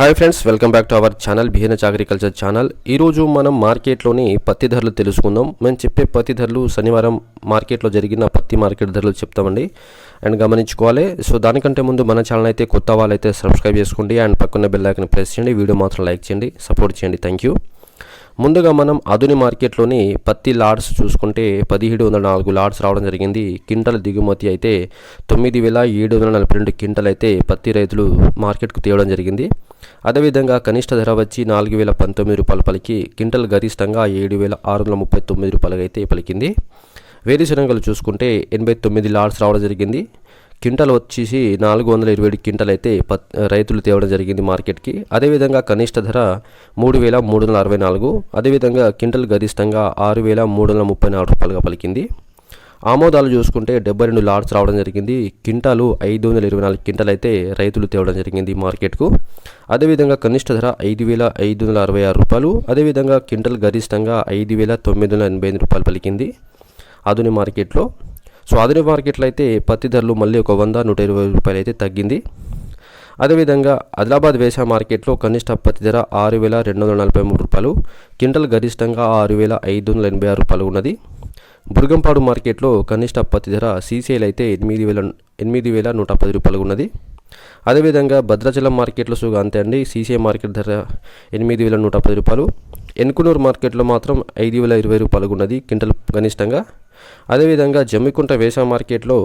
Hi friends welcome back to our channel బిహేనచ్ agriculture channel ఈరోజు మనం మార్కెట్లోని పత్తి ధరలు తెలుసుకుందాం. మేము చెప్పే పత్తి ధరలు శనివారం మార్కెట్లో జరిగిన పత్తి మార్కెట్ ధరలు చెప్తామండి. అండ్ గమనించుకోవాలి. సో దానికంటే ముందు మన ఛానల్ అయితే కొత్త వాళ్ళైతే సబ్స్క్రైబ్ చేసుకోండి. అండ్ పక్కన బెల్ ఐకన్ ప్రెస్ చేయండి. వీడియో మాత్రం లైక్ చేయండి. సపోర్ట్ చేయండి. థ్యాంక్ యూ ముందుగా మనం ఆధుని మార్కెట్లోని పత్తి లాడ్స్ చూసుకుంటే పదిహేడు వందల నాలుగు లాడ్స్ రావడం జరిగింది. క్వింటల్ దిగుమతి అయితే తొమ్మిది వేల ఏడు వందల నలభై రెండు క్వింటల్ అయితే పత్తి రైతులు మార్కెట్కు తేవడం జరిగింది. అదేవిధంగా కనిష్ట ధర వచ్చి నాలుగు వేల పంతొమ్మిది రూపాయలు పలికి క్వింటల్ గరిష్టంగా ఏడు వేల ఆరు వందల ముప్పై తొమ్మిది రూపాయలు అయితే పలికింది వేరుశనగలు చూసుకుంటే ఎనభై తొమ్మిది లాడ్స్ రావడం జరిగింది. క్వింటల్ వచ్చేసి నాలుగు వందల ఇరవై ఏడు క్వింటల్ అయితే పత్ రైతులు తేవడం జరిగింది మార్కెట్కి. అదేవిధంగా కనిష్ట ధర మూడు వేల మూడు వందల అరవై నాలుగు అదేవిధంగా క్వింటల్ గరిష్టంగా ఆరు వేల మూడు వందల ముప్పై నాలుగు రూపాయలుగా పలికింది. ఆమోదాలు చూసుకుంటే డెబ్బై రెండు లాట్స్ రావడం జరిగింది. క్వింటాలు ఐదు వందల ఇరవై నాలుగు కింటాలు అయితే రైతులు తేవడం జరిగింది మార్కెట్కు. అదేవిధంగా కనిష్ట ధర ఐదు వేల ఐదు వందల అరవై ఆరు రూపాయలు. అదేవిధంగా కింటల్ గరిష్టంగా ఐదు వేల తొమ్మిది వందల ఎనభై ఎనిమిది రూపాయలు పలికింది ఆధునిక మార్కెట్లో. సో ఆధునిక మార్కెట్లో అయితే పత్తి ధరలు మళ్ళీ ఒక వంద నూట ఇరవై రూపాయలు అయితే తగ్గింది. అదేవిధంగా ఆదిలాబాద్ వేసా మార్కెట్లో కనిష్ట పత్తి ధర ఆరు వేల రెండు వందల నలభై మూడు రూపాయలు. క్వింటల్ గరిష్టంగా ఆరు వేల ఐదు వందల ఎనభై ఆరు రూపాయలు ఉన్నది. బుర్గంపాడు మార్కెట్లో కనిష్ట పత్తి ధర సీసీఎల్ అయితే ఎనిమిది వేల ఎనిమిది వేల నూట పది రూపాయలు ఉన్నది. అదేవిధంగా భద్రాచలం మార్కెట్లో సుగా అంతే అండి. సీసీఐ మార్కెట్ ధర ఎనిమిది వేల నూట పది రూపాయలు. ఎన్కునూరు మార్కెట్లో మాత్రం ఐదు వేల ఇరవై రూపాయలు ఉన్నది క్వింటల్ కనిష్టంగా. అదేవిధంగా జమ్మికుంట వేసవ మార్కెట్లో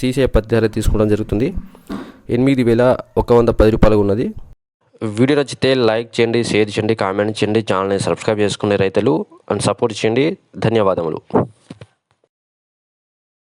సీసీఐ పత్తి ధర తీసుకోవడం జరుగుతుంది. ఎనిమిది వేల ఒక వంద పది రూపాయలు ఉన్నది. వీడియో నచ్చితే లైక్ చేయండి షేర్ చేయండి కామెంట్ చేయండి ఛానల్ని సబ్స్క్రైబ్ చేసుకునే రైతులు అండ్ సపోర్ట్ చేయండి. ధన్యవాదములు.